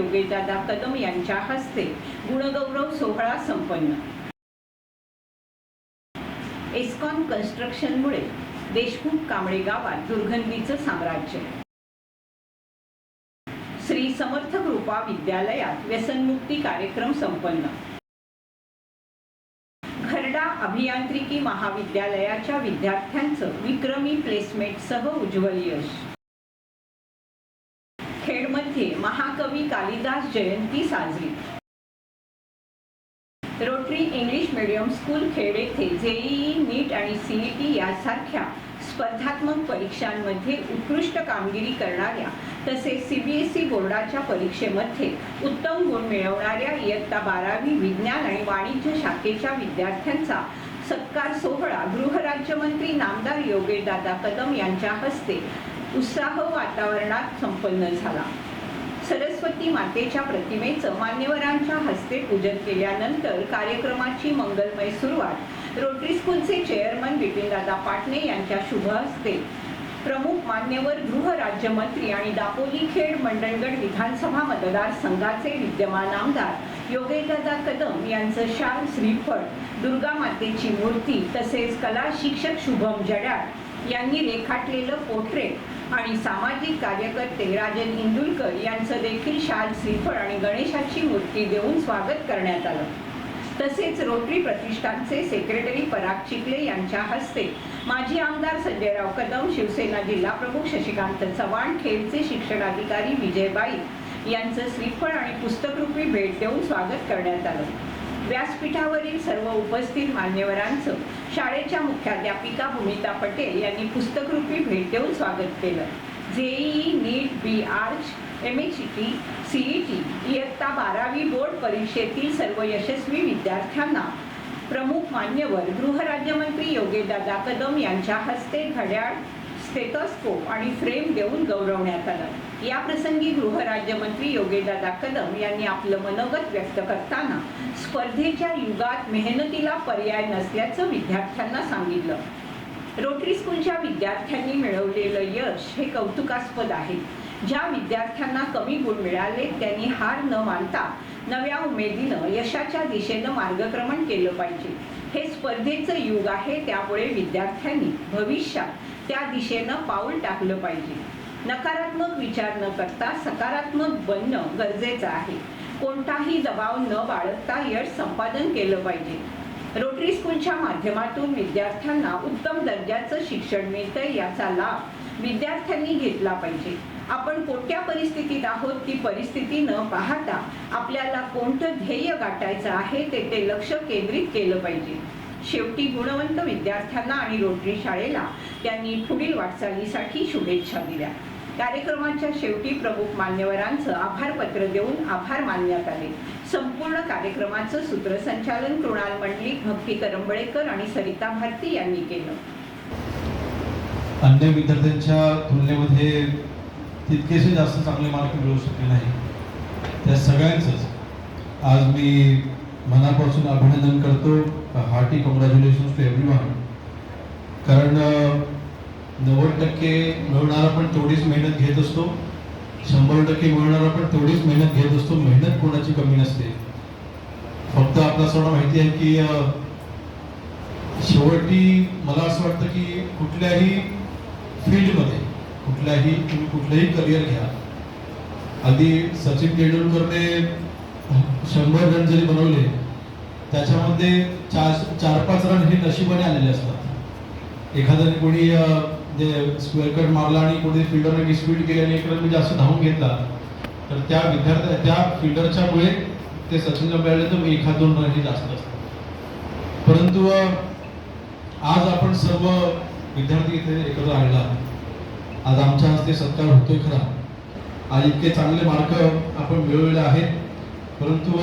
योगेशदादा कदम यांच्या हस्ते गुणगौरव सोहळा संपन्न. एस्कॉन कन्स्ट्रक्शनमुळे देशमुख कांबळे गावात दुर्गंधीचं साम्राज्य. श्री समर्थ कृपा विद्यालयात व्यसनमुक्ती कार्यक्रम संपन्न. खर्डा अभियांत्रिकी महाविद्यालयाच्या विद्यार्थ्यांचं विक्रमी प्लेसमेंटसह उज्ज्वल यश. खेडमध्ये महाकवी कालिदास जयंती साजरी. Rotary English medium school Khed येथे जेईई नीट आणि सीईटी यासारख्या स्पर्धात्मक परीक्षांमध्ये उत्कृष्ट कामगिरी करणाऱ्या तसेच सीबीएसई बोर्डाच्या परीक्षेमध्ये उत्तम गुण मिळवणाऱ्या इयत्ता बारावी विज्ञान आणि वाणिज्य शाखेच्या विद्यार्थ्यांचा सत्कार सोहळा गृहराज्यमंत्री नामदार योगेशदादा कदम यांच्या हस्ते उत्साह वातावरणात संपन्न झाला. सरस्वती मातेच्या प्रतिमेचं मान्यवरांच्या हस्ते पूजन केल्यानंतर कार्यक्रमाची मंगलमय सुरुवात. रोटरी स्कूलचे चेअरमन बिपिनदादा पाटणे यांच्या शुभ हस्ते. प्रमुख मान्यवर गृह राज्यमंत्री आणि दापोली खेड मंडणगड विधानसभा मतदारसंघाचे विद्यमान आमदार योगेशदादा कदम यांचं शाल श्रीफळ दुर्गा मातेची मूर्ती तसेच कला शिक्षक शुभम जडाळ यांनी रेखाटलेलं पोर्ट्रेट आणि सामाजिक कार्यकर्ते राजन इंदुलकर यांचं देखील शाल श्रीफळ आणि गणेशाची मूर्ती देऊन स्वागत करण्यात आलं. तसेच रोटरी प्रतिष्ठानचे सेक्रेटरी पराग चिखले यांच्या हस्ते माजी आमदार संजयराव कदम शिवसेना जिल्हा प्रमुख शशिकांत चव्हाण खेडचे शिक्षणाधिकारी विजयबाई यांचं श्रीफळ आणि पुस्तकरूपी भेट देऊन स्वागत करण्यात आलं. व्यासपीठावरील सर्व उपस्थित मान्यवरांचं शाळेच्या मुख्याध्यापिका भूमिता पटेल यांनी पुस्तकरूपी भेट देऊन स्वागत केलं. JEE NEET B arch M H T C E T इयत्ता बारावी बोर्ड परीक्षेतील सर्व यशस्वी विद्यार्थ्यांना प्रमुख मान्यवर गृहराज्यमंत्री योगेदादा कदम यांच्या हस्ते घड्याळ स्टेटोस्कोप आणि फ्रेम देऊन गौरवण्यात आलं. या प्रसंगी गृहराज्यमंत्री योगेशदादा कदम यांनी आपलं मनोगत व्यक्त करताना स्पर्धेच्या युगात मेहनतीला पर्याय नसल्याचं विद्यार्थ्यांना सांगितलं. रोटरी स्कूलच्या विद्यार्थ्यांनी मिळवलेलं यश हे कौतुकास्पद आहे. ज्या विद्यार्थ्यांना कमी गुण मिळाले त्यांनी हार न मानता नव्या उमेदीनं यशाच्या दिशेनं मार्गक्रमण केलं पाहिजे. हे स्पर्धेचं युग आहे त्यामुळे विद्यार्थ्यांनी भविष्यात त्या दिशेनं पाऊल टाकलं पाहिजे. नकारात्मक विचार न करता सकारात्मक बनणं गरजेचं आहे. कोणताही दबाव न बाळगता यश संपादन केलं पाहिजे. रोटरी स्कूलच्या माध्यमातून विद्यार्थ्यांना उत्तम दर्जाचं शिक्षण मिळतं याचा लाभ विद्यार्थ्यांनी घेतला पाहिजे. आपण कोणत्या परिस्थितीत आहोत ती परिस्थिती न पाहता आपल्याला कोणतं ध्येय गाठायचं आहे ते ते लक्ष केंद्रित केलं पाहिजे. शेवटी गुणवंत विद्यार्थ्यांना आणि रोटरी शाळेला त्यांनी पुढील वाटचालीसाठी शुभेच्छा दिल्या. कार्यक्रमाच्या शेवटी प्रमुख मान्यवरांचं आभार पत्र देऊन आभार मानण्यात आले. संपूर्ण कार्यक्रमाचं सूत्रसंचालन कृणाल मंडलिक भक्ती करंबळेकर आणि सरिता भारती यांनी केलं. अन्य विद्यार्थ्यांच्या तुलनेमध्ये तितकेसे जास्त चांगले मार्क मिळू शकले नाही. त्या सगळ्यांचंच आज मी मनापासून अभिनंदन करतो. Hearty congratulation to everyone कारण नव्वद टक्के मिळवणारा पण तेवढीच मेहनत घेत असतो. शंभर टक्के मिळवणारा पण तेवढीच मेहनत घेत असतो. मेहनत कोणाची कमी नसते. फक्त आपला असं माहिती आहे की शेवटी मला असं वाटतं की कुठल्याही फील्डमध्ये कुठल्याही तुम्ही कुठलंही करिअर घ्या. आधी सचिन तेंडुलकरने शंभर रन जरी बनवले त्याच्यामध्ये चार चार पाच रन हे नशिबाने आलेले असतात. एखाद्याने कोणी जे स्क्वेअर कट मारला आणि कोणी फिल्डरने स्पीड केली आणि एक रन जास्त म्हणजे धावून घेतला तर त्या विद्यार्थ्या त्या फिल्डरच्या मुळे ते सचिनला मिळाले तर एखाद दोन रन हे जास्त असतात. परंतु आज आपण सर्व विद्यार्थी इथे एकत्र आणला आज आमच्या हस्ते सत्कार होतोय खरा. आज इतके चांगले मार्क आपण मिळवलेले आहेत. परंतु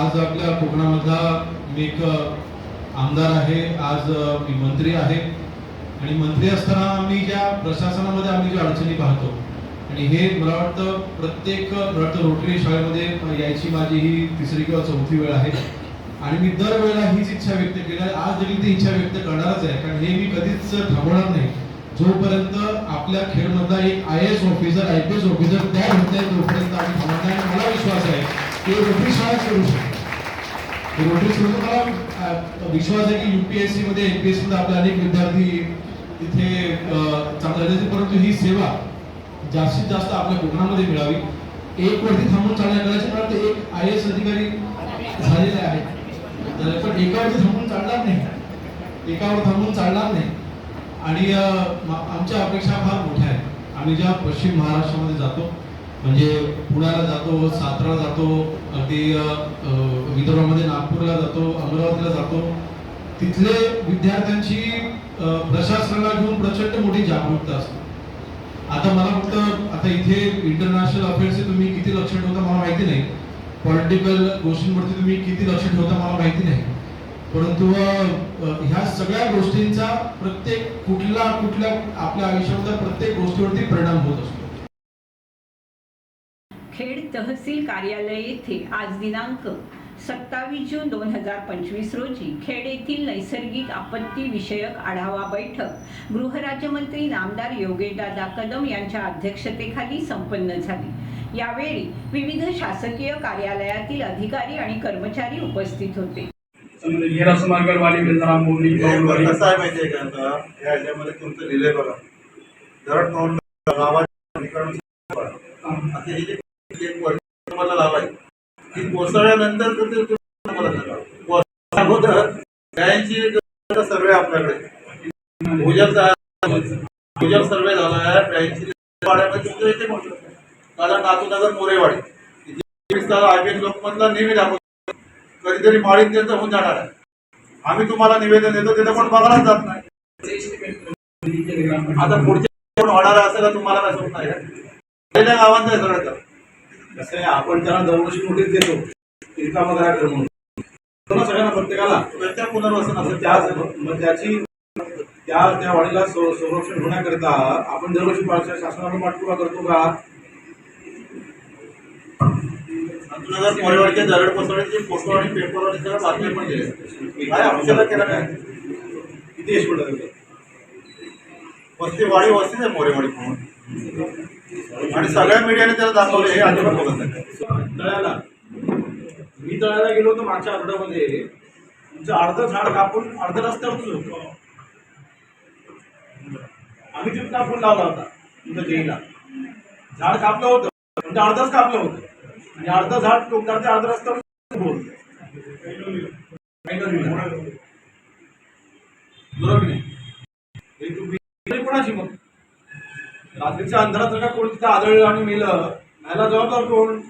आज आपल्या कोकणामधला मी एक आमदार आहे आज मी मंत्री आहे. आणि मंत्री असताना आम्ही ज्या प्रशासनामध्ये आम्ही ज्या अडचणी पाहतो आणि हे मला वाटतं प्रत्येक मला वाटतं रोटरी शाळेमध्ये यायची माझी ही तिसरी किंवा चौथी वेळ आहे. आणि मी दरवेळेला हीच इच्छा व्यक्त केली आज देखील ती इच्छा व्यक्त करणारच आहे कारण हे मी कधीच थांबवणार नाही. जोपर्यंत आपल्या खेळमधला एक I S officer I P S officer तयार होत आहे तोपर्यंत आम्ही थांबणार नाही मला विश्वास आहे. की रोटरी शाळा करू शकतो रोटरी सोडून मला विश्वास आहे की युपीएससी मध्ये एमपीएससी मध्ये आपले अनेक विद्यार्थी तिथे चांगले जाते परंतु ही सेवा जास्तीत जास्त आपल्या कोकणामध्ये मिळावी. एक वरती थांबून चालण्याकडे मला वाटतं एक आय एस अधिकारी झालेले आहेत तर पण एकावरती थांबून चालणार नाही. एकावर थांबून चालणार नाही. आणि आमच्या अपेक्षा फार मोठ्या आहेत. आम्ही ज्या पश्चिम महाराष्ट्रामध्ये जातो म्हणजे पुण्याला जातो सातारा जातो अगदी विदर्भामध्ये नागपूरला जातो अमरावतीला जातो. तिथले विद्यार्थ्यांची प्रशासनाला घेऊन प्रचंड मोठी जागरूकता असते. आता मला फक्त आता इथे इंटरनॅशनल अफेअर्सचे तुम्ही किती लक्ष ठेवता मला माहिती नाही. पॉलिटिकल गोष्टींवरती तुम्ही किती लक्ष ठेवता मला माहिती नाही. परंतु ह्या सगळ्या गोष्टींचा प्रत्येक कुठला कुठल्या आपल्या आयुष्यामध्ये प्रत्येक गोष्टीवरती परिणाम होत असतो. तहसील कार्यालय येथे आज दिनांक सत्तावीस जून दोन हजार पंचवीस रोजी खेड येथील नैसर्गिक आपत्ती विषयक आढावा बैठक. गृहराज्यमंत्री नामदार योगेशदादा कदम यांच्या अध्यक्षतेखाली संपन्न झाली. यावेळी विविध शासकीय कार्यालयातील अधिकारी आणि कर्मचारी उपस्थित होते. हे तुमचं लिहिलंय बघा. तुम्हाला लावायची ती कोसळल्यानंतर तर ते तुम्हाला सांगा. अगोदर गायांची सर्वे आपल्याकडे. भूजल भूजल सर्वे झाला आहे ब्याऐंशी वाड्यामध्ये येते म्हटलं कारण नातूनगर मोरेवाडी. आय लोकमतला नेहमी दाखवतो कधीतरी माळीत त्यांचं होऊन जाणार आहे. आम्ही तुम्हाला निवेदन देतो तिथं पण बघायला जात नाही. आता पुढच्या कोण होणार असं का तुम्हाला काय स्वप्न गावांचा आहे सगळं कसं आहे आपण त्यांना दरवर्षी नोटीस देतो रिकामं करा कर म्हणून. सगळ्यांना प्रत्येकाला प्रत्येक पुनर्वसन असं त्या मग त्याची त्या त्या वाडीला संरक्षण होण्याकरिता आपण दरवर्षी शासनाला पाठपुरा करतो का? नंतर मोरेवाडीच्या दरड कोसळीचे फोटो आणि पेपर आणि सगळं बातम्या पण दिले. काय आपल्याला केलं काय किती एश पडलं? वस्ती वाडी वस्तीच आहे मोरेवाडी म्हणून. आणि सगळ्या मीडियाने त्याला दाखवले हे अजिबात बघत नाही. तळ्याला मी तळ्याला गेलो होतो मागच्या आठवड्यामध्ये तुमचं अर्ध झाड कापून अर्ध रस्त्यावरच होतो. आम्ही तिथं फोन लावला होता तुमच्या जेईला. झाड कापलं होतं. म्हणजे अर्धच कापलं होतं. आणि अर्ध झाड टोकणार ते अर्ध रस्त्यावर बोल बरोबर नाही हे तुम्ही हे कोणाची मग रात्रीच्या अंधारात जर का कोण तिथं आदळलं आणि मेलं ह्याला जबाबदार कोण?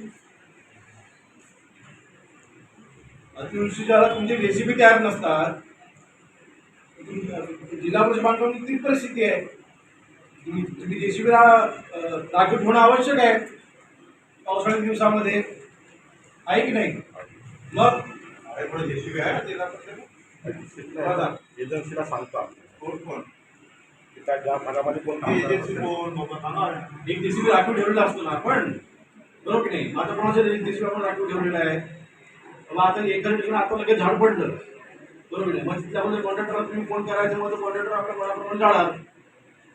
अतिवृष्टीच्या तुमचे रेसिपी तयार नसतात. जिल्हा परिषद बांधकाम ती परिस्थिती आहे. तुम्ही तुम्ही जेसीबीला राखीव होणं आवश्यक आहे. पावसाळ्याच्या दिवसामध्ये. आहे की नाही? मग? जेसीबी आहे. सांगतात कोण कोण? त्या ज्या भागामध्ये कोण काम ती करत एजन्सी कोण एक जेसीबी राखीव ठेवलेला असतो ना आपण. बरोबर की नाही? आता कोणाच्या जेसीबी आपण राखीव ठेवलेला आहे? बाबा आता एखाद्या ठिकाणी आता लगेच झाड पडलं. बरोबर आहे मग तिथल्यामध्ये कॉन्ट्रॅक्टरला तुम्ही फोन करायचं मग कॉन्ट्रॅक्टर आपल्या मनाप्रमाणे जाणार.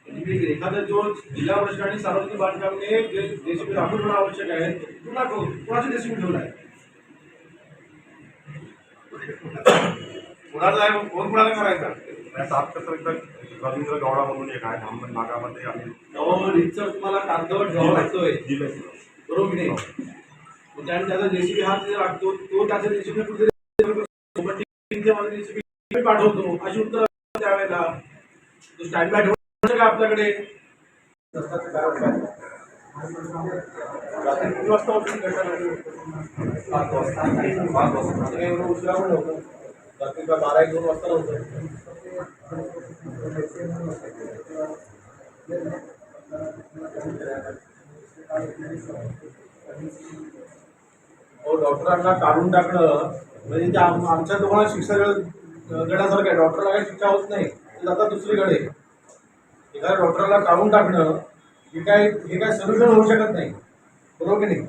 म्हणजे एखादा जो जिल्हा परिषद आणि सार्वजनिक बांधकामने जे जेसीबी राखून ठेवणं आवश्यक आहे. तो दाखव कोणाची जेसीबी ठेवला आहे आहे? कोण कुणाला करायचा? सात कसं रवींद्र गौडा म्हणून एक आहे धामण भागामध्ये आम्ही तुम्हाला कागदावर ठेवावा लागतोय दिलंय बरोबर नाही? मग त्याने त्याचा जेसीबी हा तिथे लागतो तो त्याच्या जेसीबी कुठे मला जेसीबी पाठवतो. अशी उत्तर त्यावेळेला. तो स्टँड बाय ठेवणं का आपल्याकडे. किती वाजता? सात पाच उशिरा रात्री बारा एक दोन वाजता नव्हतं हो हो, डॉक्टरांना काढून टाकणं म्हणजे ते आमच्या दोघांना शिक्षा देण्यासारखं आहे. डॉक्टरला काही शिक्षा होत नाही. ते जातात दुसरीकडे. एखाद्या डॉक्टरला काढून टाकणं हे काय हे काय सोल्युशन होऊ शकत नाही. बरोबर की नाही?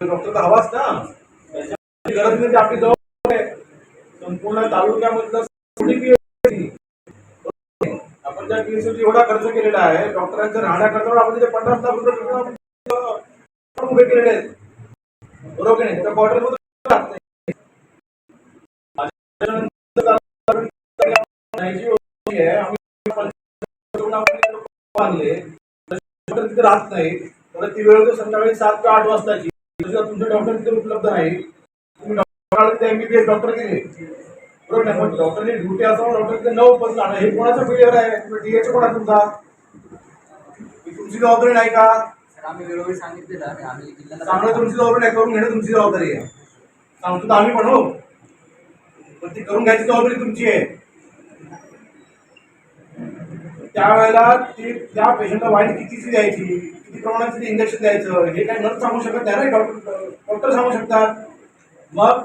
डॉक्टर तर हवाच ना. गरज नाही आपली जवळ संपूर्ण तालुक्यामधलं आपण त्या PhD एवढा खर्च केलेला आहे डॉक्टरांचा राहण्याकरता आपण तिथे पन्नास लाख रुपये खर्च आपण, उभे केलेले आहेत. बरोबर की नाही? त्या राहत नाही. बांधले तिथे राहत नाही. परत ती वेळ तर संध्याकाळी सात ते आठ वाजताची. तुमचे डॉक्टर तिथे उपलब्ध नाही एमबीबीएस डॉक्टर गेले. बरोबर नाही पण डॉक्टरची ड्युटी असताना डॉक्टर नऊ पण जाणं हे कोणाचा फेलियर आहे? डीएच कोणा तुमचा? तुमची जबाबदारी नाही का? आम्ही वेळोवेळी सांगितलेलं आहे आम्ही जिल्ह्याला चांगलं तुमची जबाबदारी नाही करून घेणं तुमची जबाबदारी आहे. सांगतो तर आम्ही पण हो. पण ती करून घ्यायची जबाबदारी तुमची आहे. त्यावेळेला ती त्या पेशंटला वाईट कितीची द्यायची किती प्रमाणात इंजेक्शन द्यायचं हे काही नर्स सांगू शकत नाही डॉक्टर डॉक्टर सांगू शकतात. मग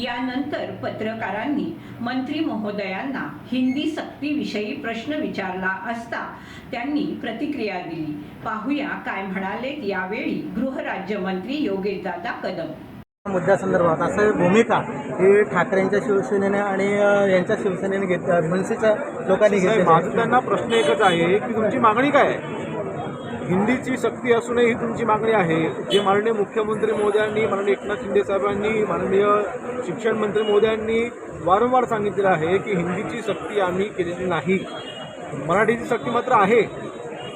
यानंतर पत्रकारांनी मंत्री महोदयांना हिंदी सक्तीविषयी प्रश्न विचारला असता त्यांनी प्रतिक्रिया दिली. पाहूया काय म्हणालेत यावेळी गृहराज्यमंत्री योगेशदादा कदम. मुद्द्यासंदर्भात असं भूमिका ही ठाकरेंच्या शिवसेनेने आणि यांच्या शिवसेनेने घेत मनसेच्या लोकांनी घेतली माझं त्यांना प्रश्न एकच आहे की तुमची मागणी काय आहे? हिंदीची सक्ती असूनही ही तुमची मागणी आहे. जे माननीय मुख्यमंत्री महोदयांनी माननीय एकनाथ शिंदे साहेबांनी माननीय शिक्षण मंत्री महोदयांनी वारंवार सांगितलेलं आहे की हिंदीची सक्ती आम्ही केलेली नाही. मराठीची सक्ती मात्र आहे.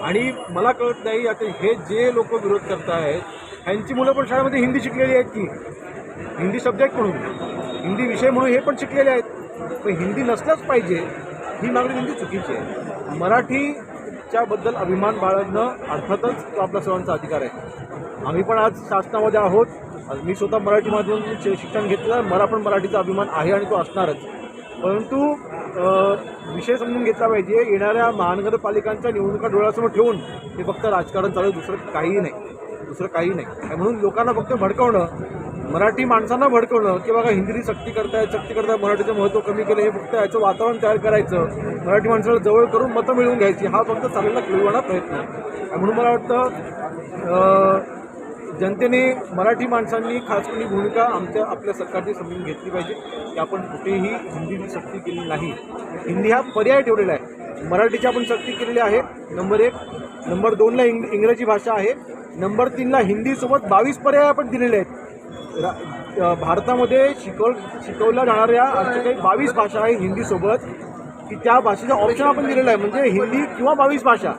आणि मला कळत नाही आता हे जे लोक विरोध करत आहेत ह्यांची मुलं पण शाळेमध्ये हिंदी शिकलेली आहेत की? हिंदी सब्जेक्ट म्हणून. हिंदी विषय म्हणून हे पण शिकलेले आहेत. पण हिंदी नसल्याच पाहिजे. ही मागणी त्यांची चुकीची आहे. मराठी मराठीच्याबद्दल अभिमान बाळगणं अर्थातच तो आपला सर्वांचा अधिकार आहे. आम्ही पण आज शासनामध्ये आहोत. मी स्वतः मराठी माध्यमातून शिक्षण घेतलं मला पण मराठीचा अभिमान आहे आणि तो असणारच. परंतु विषय समजून घेतला पाहिजे. येणाऱ्या महानगरपालिकांच्या निवडणुका डोळ्यासमोर ठेवून हे फक्त राजकारण चालू आहे, दुसरं काहीही नाही. दुसरं काही नाही. म्हणून लोकांना फक्त भडकवणं मराठी माणसांना भडकवणं की बघा हिंदी सक्ती करतायत सक्ती करताय मराठीचं महत्त्व कमी केलं हे फक्त याचं वातावरण तयार करायचं मराठी माणसाला जवळ करून मतं मिळवून घ्यायची हा फक्त चाललेला खेळवाना प्रयत्न. आहे म्हणून मला वाटतं जनतेने मराठी माणसांनी खास करून भूमिका आमच्या आपल्या सरकारची समजून घेतली पाहिजे की आपण कुठेही हिंदीची सक्ती केली नाही. हिंदी हा पर्याय ठेवलेला आहे. मराठीची आपण सक्ती केलेली आहे नंबर एक. नंबर दोनला इंग इंग्रजी भाषा आहे. नंबर तीनला हिंदीसोबत बावीस पर्याय आपण दिलेले आहेत. भारतामध्ये शिकव शिकवल्या जाणाऱ्या अशा काही बावीस भाषा आहे हिंदीसोबत की त्या भाषेचा ऑप्शन आपण दिलेला आहे म्हणजे हिंदी किंवा बावीस भाषा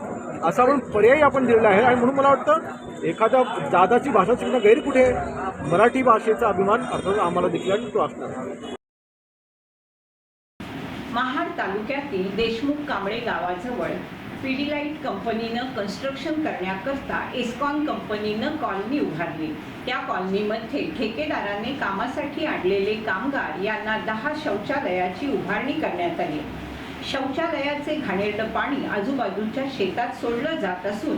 असा आपण पर्याय आपण दिलेला आहे. आणि म्हणून मला वाटतं एखाद्या दादाची भाषा शिकणं गैर कुठे आहे? मराठी भाषेचा अभिमान अर्थात आम्हाला देखील आणि तो असणार महाड तालुक्यातील देशमुख कांबळे गावाजवळ पिडीलाईट कंपनीनं कन्स्ट्रक्शन करण्याकरता एस्कॉन कंपनीनं कॉलनी उभारली. त्या कॉलनीमध्ये ठेकेदाराने कामासाठी आणलेले कामगार यांना दहा शौचालयाची उभारणी करण्यात आली. शौचालयाचे घाणेरडं पाणी आजूबाजूच्या शेतात सोडलं जात असून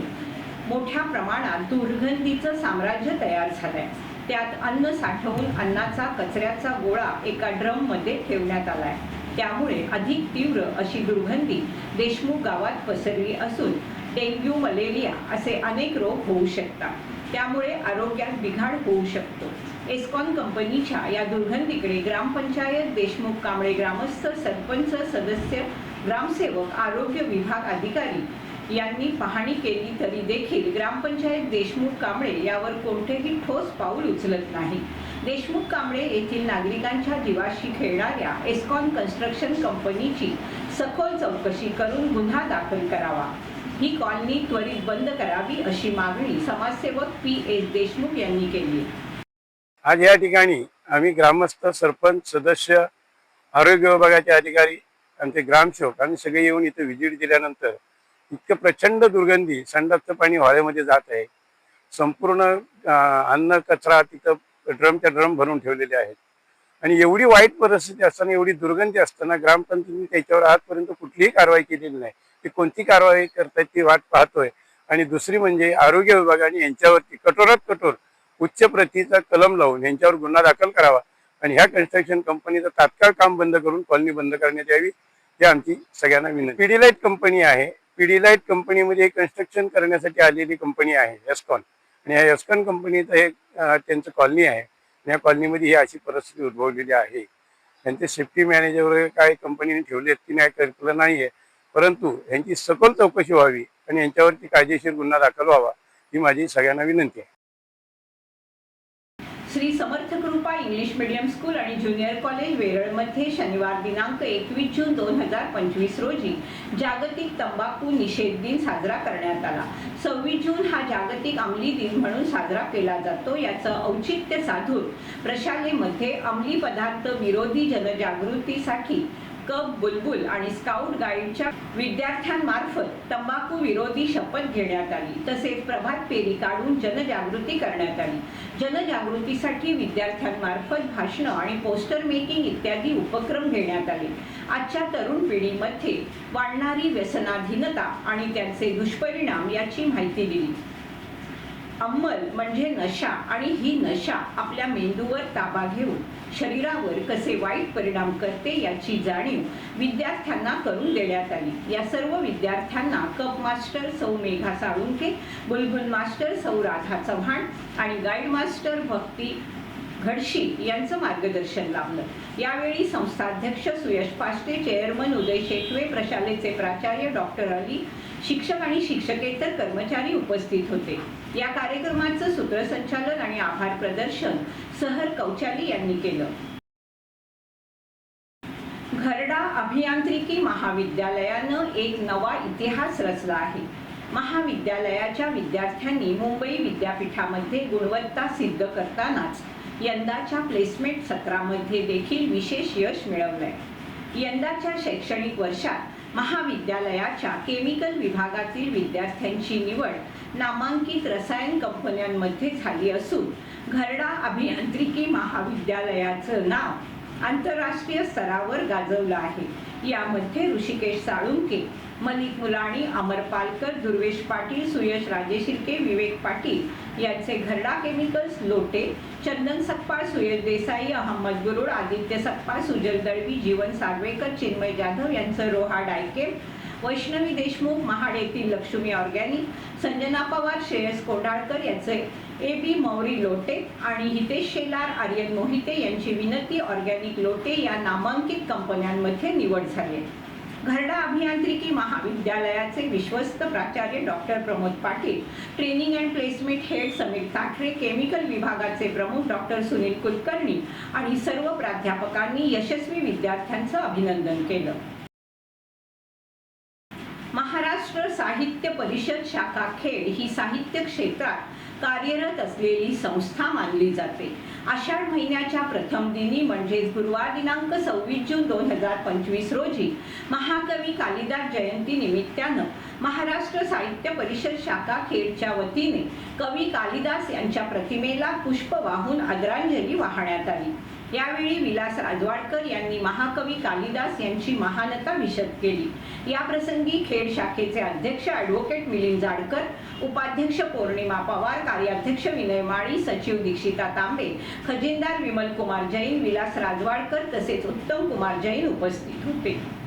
मोठ्या प्रमाणात दुर्गंधीचं साम्राज्य तयार झालंय. त्यात अन्न साठवून अन्नाचा कचऱ्याचा गोळा एका ड्रममध्ये ठेवण्यात आलाय. त्यामुळे अधिक तीव्र अशी दुर्गंधी देशमुख गावात पसरली असून डेंग्यू मलेरिया असे अनेक रोग होऊ शकतात. त्यामुळे आरोग्यात बिघाड होऊ शकतो. एस्कॉन कंपनीच्या या दुर्गंधीकडे ग्रामपंचायत देशमुख कांबळे ग्रामस्थ सरपंच सदस्य ग्रामसेवक आरोग्य विभाग अधिकारी यांनी पाहणी केली तरी देखील ग्रामपंचायत देशमुख कांबळे यावर कोणतेही ठोस पाऊल उचलत नाही. देशमुख कांबळे येथील नागरिकांच्या जीवाशी खेळणाऱ्या एस्कॉन कन्स्ट्रक्शन कंपनीची सखोल चौकशी करून गुन्हा दाखल करावा. ही कॉलनी त्वरित बंद करावी अशी मागणी समाजसेवक पी एस देशमुख यांनी केली. आज या ठिकाणी आम्ही ग्रामस्थ सरपंच सदस्य आरोग्य विभागाचे अधिकारी आमचे ग्रामसेवक आम्ही सगळे येऊन इथे व्हिजिट दिल्यानंतर इतकं प्रचंड दुर्गंधी संडासचं पाणी व्हाळ्यामध्ये जात आहे. संपूर्ण अन्न कचरा तिथं ड्रमच्या ड्रम भरून ठेवलेले आहेत. आणि एवढी वाईट परिस्थिती असताना एवढी दुर्गंधी असताना ग्रामपंचायतीने त्याच्यावर आजपर्यंत कुठलीही कारवाई केलेली नाही. ती कोणती कारवाई करतायत ती वाट पाहतोय. आणि दुसरी म्हणजे आरोग्य विभागाने यांच्यावरती कठोरात कठोर उच्च प्रतीचा कलम लावून यांच्यावर गुन्हा दाखल करावा आणि ह्या कन्स्ट्रक्शन कंपनीचं तात्काळ काम बंद करून कॉलनी बंद करण्यात यावी ही आमची सगळ्यांना विनंती. पिडीलाईट कंपनी आहे पिडीलाईट कंपनीमध्ये कन्स्ट्रक्शन करण्यासाठी आलेली कंपनी आहे एस्कॉन आणि या एस्कॉन कंपनीचं हे त्यांचं कॉलनी आहे. आणि या कॉलनीमध्ये ही अशी परिस्थिती उद्भवलेली आहे. त्यांचे सेफ्टी मॅनेजर वगैरे काय कंपनीने ठेवले आहेत की नाही कल्पना नाही आहे परंतु यांची सखोल चौकशी व्हावी आणि यांच्यावरती कायदेशीर गुन्हा दाखल व्हावा ही माझी सगळ्यांना विनंती आहे Shri Samarth Krupa English medium school आणि ज्युनियर कॉलेज वेरळमध्ये शनिवार दिनांक एकवीस जून दोन हजार पंचवीस रोजी जागतिक तंबाखू निषेध दिन साजरा करण्यात आला. सव्वीस जून हा जागतिक अंमली दिन म्हणून साजरा केला जातो. याचं औचित्य साधून प्रशालेमध्ये अंमली पदार्थ विरोधी जनजागृतीसाठी कप बुलबुल आणि स्काउट गाईडच्या विद्यार्थ्यांमार्फत तंबाखू विरोधी शपथ घेण्यात आली. तसेच प्रभात फेरी काढून जनजागृती करण्यात आली. जनजागृतीसाठी विद्यार्थ्यांमार्फत भाषणं आणि पोस्टर मेकिंग इत्यादी उपक्रम घेण्यात आले. आजच्या तरुण पिढीमध्ये वाढणारी व्यसनाधीनता आणि त्यांचे दुष्परिणाम याची माहिती दिली. अंमल म्हणजे नशा आणि ही नशा आपल्या मेंदूवर ताबा घेऊन शरीरावर कसे वाईट परिणाम करते याची जाणीव विद्यार्थ्यांना करून देण्यात आली. या सर्व विद्यार्थ्यांना कप मास्टर सौ मेघा साळुंके बुलबुल मास्टर सौ राधा चव्हाण आणि गाईड मास्टर भक्ती घडशी यांचं मार्गदर्शन लाभलं. यावेळी संस्थाध्यक्ष सुयश पाष्टे चेअरमन उदय शेटवे प्रशालेचे प्राचार्य डॉक्टर अली शिक्षक आणि शिक्षकेतर कर्मचारी उपस्थित होते. या कार्यक्रमाचं सूत्रसंचालन आणि आभार प्रदर्शन सहर कौचाली यांनी केलं. घरडा अभियांत्रिकी महाविद्यालयानं एक नवा इतिहास रचला आहे. महाविद्यालयाच्या विद्यार्थ्यांनी मुंबई विद्यापीठामध्ये गुणवत्ता सिद्ध करतानाच यंदाच्या प्लेसमेंट सत्रामध्ये देखील विशेष यश मिळवलंय. यंदाच्या शैक्षणिक वर्षात महाविद्यालयाच्या केमिकल विभागातील विद्यार्थ्यांची निवड नामांकित रसायन कंपन्यांमध्ये झाली असून घरडा अभियांत्रिकी महाविद्यालयाचं नाव आंतरराष्ट्रीय स्तरावर गाजवलं आहे. यामध्ये ऋषिकेश साळुंके मलिक मुलाणी अमर पालकर दुर्वेश पाटील सुयश राजेशिर्के विवेक पाटील यांचे घरडा केमिकल्स लोटे चंदन सकपाळ सुयश देसाई अहमद गुरुड आदित्य सकपाळ सुजल दळवी जीवन सार्वेकर चिन्मय जाधव यांचं रोहा डायकेम वैष्णवी देशमुख महाड येथील लक्ष्मी ऑर्गॅनिक संजना पवार श्रेयस कोंडाळकर यांचे ए बी मौरी लोटे आणि हितेश शेलार आर्यन मोहिते यांची विनंती ऑर्गॅनिक लोटे या नामांकित कंपन्यांमध्ये निवड झाली घरडा अभियांत्रिकी महाविद्यालयाचे विश्वस्त प्राचार्य doctor Pramod Patil training and placement head Sameer Tathare chemical विभागाचे प्रमुख डॉक्टर सुनील कुलकर्णी आणि सर्व प्राध्यापकांनी यशस्वी विद्यार्थ्यांचं अभिनंदन केलं महाराष्ट्र साहित्य परिषद शाखा खेड ही साहित्य क्षेत्रात कार्यरत असलेली संस्था मानली जाते. आषाढ महिन्याच्या प्रथम दिनी म्हणजेच गुरुवार दिनांक सव्वीस जून दोन हजार पंचवीस रोजी महाकवी कालिदास जयंती निमित्तानं महाराष्ट्र साहित्य परिषद शाखा खेडच्या वतीने कवी कालिदास यांच्या प्रतिमेला पुष्प वाहून आदरांजली वाहण्यात आली. यावेळी विलास राजवाडकर यांनी महाकवी कालिदास यांची महानता विशद केली. या प्रसंगी खेड शाखेचे अध्यक्ष ॲडव्होकेट मिलिंद जाडकर उपाध्यक्ष पौर्णिमा पवार कार्याध्यक्ष विनय माळी सचिव दीक्षिता तांबे खजिनदार विमल कुमार जैन विलास राजवाडकर तसेच उत्तम कुमार जैन उपस्थित होते.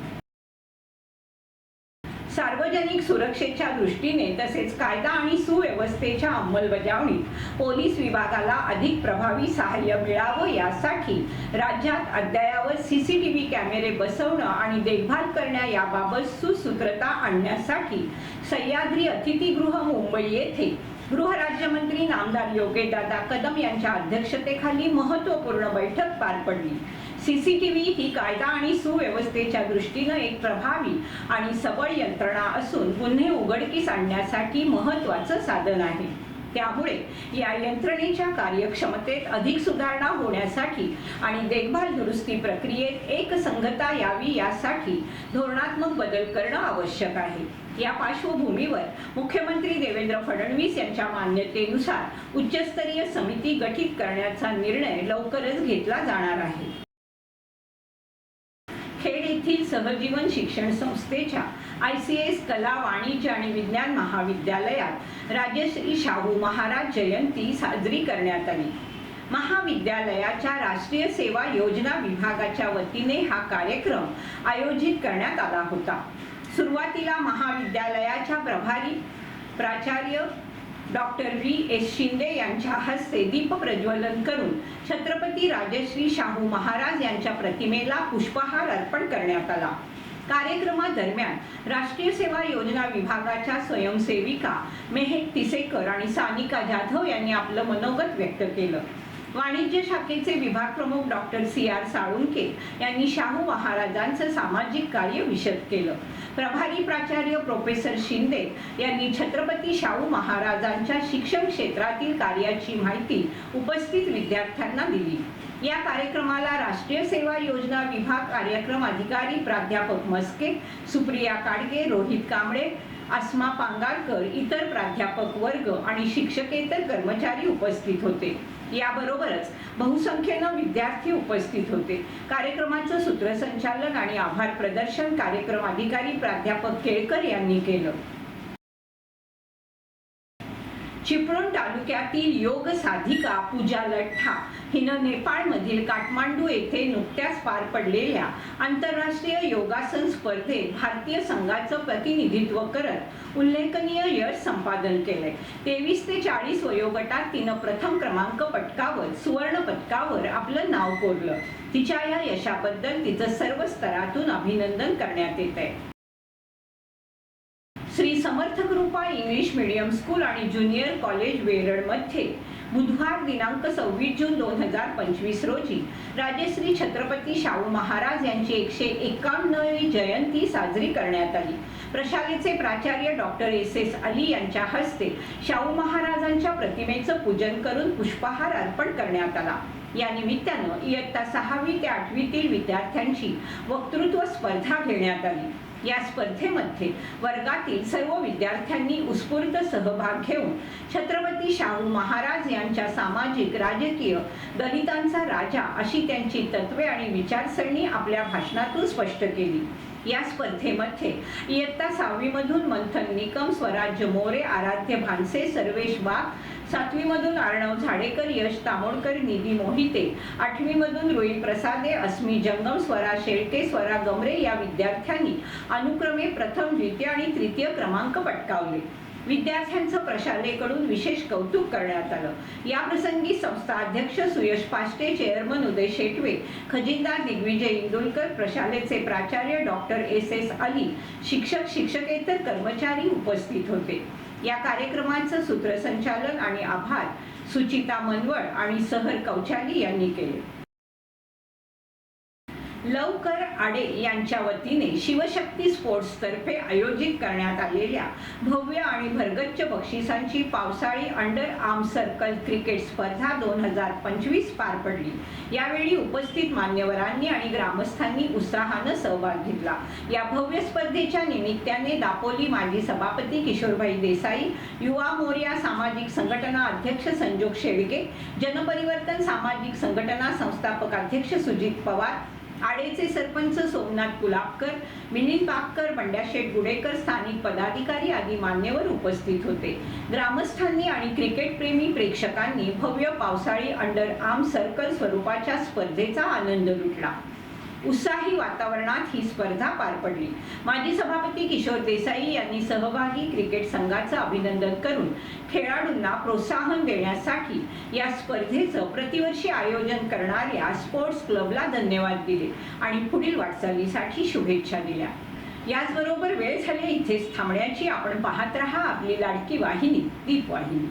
सार्वजनिक सुरक्षेच्या दृष्टीने तसेच कायदा आणि सुव्यवस्थेच्या अंमलबजावणीत पोलीस विभागाला अधिक प्रभावी सहाय्य मिळावं यासाठी राज्यात अद्ययावत व्ही कॅमेरे बसवणं आणि देखभाल करण्या याबाबत सुसूत्रता आणण्यासाठी सह्याद्री अतिथीगृह मुंबई येथे गृहराज्यमंत्री नामदार योगेदादा कदम यांच्या अध्यक्षतेखाली महत्त्वपूर्ण बैठक पार पडली. सीसीटीव्ही ही कायदा आणि सुव्यवस्थेच्या दृष्टीनं एक प्रभावी आणि सबळ यंत्रणा असून गुन्हे उघडकीस आणण्यासाठी महत्त्वाचं साधन आहे. त्यामुळे या यंत्रणेच्या कार्यक्षमतेत अधिक सुधारणा होण्यासाठी आणि देखभाल दुरुस्ती प्रक्रियेत एक संगता यावी यासाठी धोरणात्मक बदल करणं आवश्यक आहे. या पार्श्वभूमीवर मुख्यमंत्री देवेंद्र फडणवीस यांच्या मान्यतेनुसार उच्चस्तरीय समिती गठीत करण्याचा निर्णय लवकरच घेतला जाणार आहे. सहजीवन शिक्षण संस्थेच्या आय सी एस कला वाणिज्य आणि विज्ञान महाविद्यालयात राजश्री शाहू महाराज जयंती साजरी करण्यात आली. महाविद्यालयाच्या राष्ट्रीय सेवा योजना विभागाच्या वतीने हा कार्यक्रम आयोजित करण्यात आला होता. सुरुवातीला महाविद्यालयाच्या प्रभारी प्राचार्य डॉक्टर व्ही एस शिंदे यांच्या हस्ते दीप प्रज्वलन करून छत्रपती राजश्री शाहू महाराज यांच्या प्रतिमेला पुष्पहार अर्पण करण्यात आला. कार्यक्रमादरम्यान राष्ट्रीय सेवा योजना विभागाच्या स्वयंसेविका मेहक तिसेकर आणि सानिका जाधव यांनी आपलं मनोगत व्यक्त केलं. वाणिज्य शाखेचे विभाग प्रमुख डॉक्टर सी आर साळुंके यांनी शाहू महाराजांचं सामाजिक कार्य विशद केलं. प्रभारी प्राचार्य प्रोफेसर शिंदे यांनी छत्रपती शाहू महाराजांच्या शिक्षण क्षेत्रातील कार्याची माहिती उपस्थित विद्यार्थ्यांना दिली. या कार्यक्रमाला राष्ट्रीय सेवा योजना विभाग कार्यक्रम अधिकारी प्राध्यापक मस्के सुप्रिया काडगे रोहित कांबळे अस्मा पांगारकर इतर प्राध्यापक वर्ग आणि शिक्षकेतर कर्मचारी उपस्थित होते. याबरोबरच बहुसंख्येनं विद्यार्थी उपस्थित होते. कार्यक्रमाचं सूत्रसंचालन आणि आभार प्रदर्शन कार्यक्रम अधिकारी प्राध्यापक केळकर यांनी केलं. चिपळूण तालुक्यातील योग साधिका पूजा लठ्ठा हिनं नेपाळमधील काठमांडू येथे नुकत्याच पार पडलेल्या आंतरराष्ट्रीय योगासन स्पर्धेत भारतीय संघाचं प्रतिनिधित्व करत उल्लेखनीय यश संपादन केलंय. तेवीस ते चाळीस वयोगटात तिनं प्रथम क्रमांक पटकावत सुवर्ण पदकावर आपलं नाव कोरलं. तिच्या या यशाबद्दल तिचं सर्व स्तरातून अभिनंदन करण्यात येत आहे समर्थक रूपा इंग्लिश मीडियम स्कूल आणि ज्युनियर कॉलेज वेरळमध्ये बुधवार दिनांक सव्वीस जून दोन हजार पंचवीस रोजी राजश्री छत्रपती शाहू महाराज यांची एकशे एकावन्नवी जयंती साजरी करण्यात आली. प्रशालेचे प्राचार्य डॉक्टर एस एस अली यांच्या हस्ते शाहू महाराजांच्या प्रतिमेचं पूजन करून पुष्पहार अर्पण करण्यात आला. या निमित्तानं इयत्ता सहावी ते आठवीतील विद्यार्थ्यांची वक्तृत्व स्पर्धा घेण्यात आली. या स्पर्धेमध्ये वर्गातील सर्व विद्यार्थ्यांनी उत्स्फूर्त सहभाग घेऊन छत्रपती शाहू महाराज यांच्या सामाजिक राजकीय दलितांचा राजा अशी त्यांची तत्वे आणि विचारसरणी आपल्या भाषणातून स्पष्ट केली. या स्पर्धेमध्ये इयत्ता सहावीमधून मंथन निकम स्वराज्य मोरे आराध्य भानसे सर्वेश बाग सातवीमधून अर्णव झाडेकर यश तामोडकर निधी मोहिते आठवीमधून रोहित प्रसादे अस्मी जंगम स्वरा शेळके स्वरा गमरे या विद्यार्थ्यांनी अनुक्रमे प्रथम द्वितीय आणि तृतीय क्रमांक पटकावले. विद्यार्थ्यांचं प्रशालेकडून विशेष कौतुक करण्यात आलं. या प्रसंगी संस्था अध्यक्ष सुयश पाष्टे चेअरमन उदय शेटवे खजिनदार दिग्विजय इंदोलकर प्रशालेचे प्राचार्य डॉक्टर एस एस अली शिक्षक शिक्षकेतर कर्मचारी उपस्थित होते. या कार्यक्रमाचं सूत्रसंचालन आणि आभार सुचिता मनवळ आणि सहर कौचाली यांनी केले. लवकर आडे यांच्या वतीने शिवशक्ती स्पोर्ट्स तर्फे आयोजित करण्यात आलेल्या भव्य आणि भरगच्च बक्षिसांची पावसाळी अंडर आर्म सर्कल क्रिकेट स्पर्धा दोन हजार पंचवीस पार पडली. यावेळी उपस्थित मान्यवरांनी आणि ग्रामस्थांनी उत्साहानं सहभाग घेतला. या भव्य स्पर्धेच्या निमित्ताने दापोली माजी सभापती किशोरभाई देसाई युवा मोर्या सामाजिक संघटना अध्यक्ष संजोग शेळके जनपरिवर्तन सामाजिक संघटना संस्थापक अध्यक्ष सुजित पवार आडेचे सरपंच सोमनाथ कुलाबकर मिलिंद पाककर बंड्याशेठ गुडेकर स्थानिक पदाधिकारी आदी मान्यवर उपस्थित होते. ग्रामस्थांनी आणि क्रिकेट प्रेमी प्रेक्षकांनी भव्य पावसाळी अंडर आर्म सर्कल स्वरूपाच्या स्पर्धेचा आनंद लुटला. उत्साही वातावरणात ही स्पर्धा पार पडली. माजी सभापती किशोर देसाई यांनी सहभागी क्रिकेट संघाचं अभिनंदन करून खेळाडूंना प्रोत्साहन देण्यासाठी या स्पर्धेचं प्रतिवर्षी आयोजन करणाऱ्या स्पोर्ट्स क्लबला धन्यवाद दिले आणि पुढील वाटचालीसाठी शुभेच्छा दिल्या. याचबरोबर वेळ झाली इथेच थांबण्याची. आपण पाहत रहा आपली लाडकी वाहिनी दीप वाहिनी.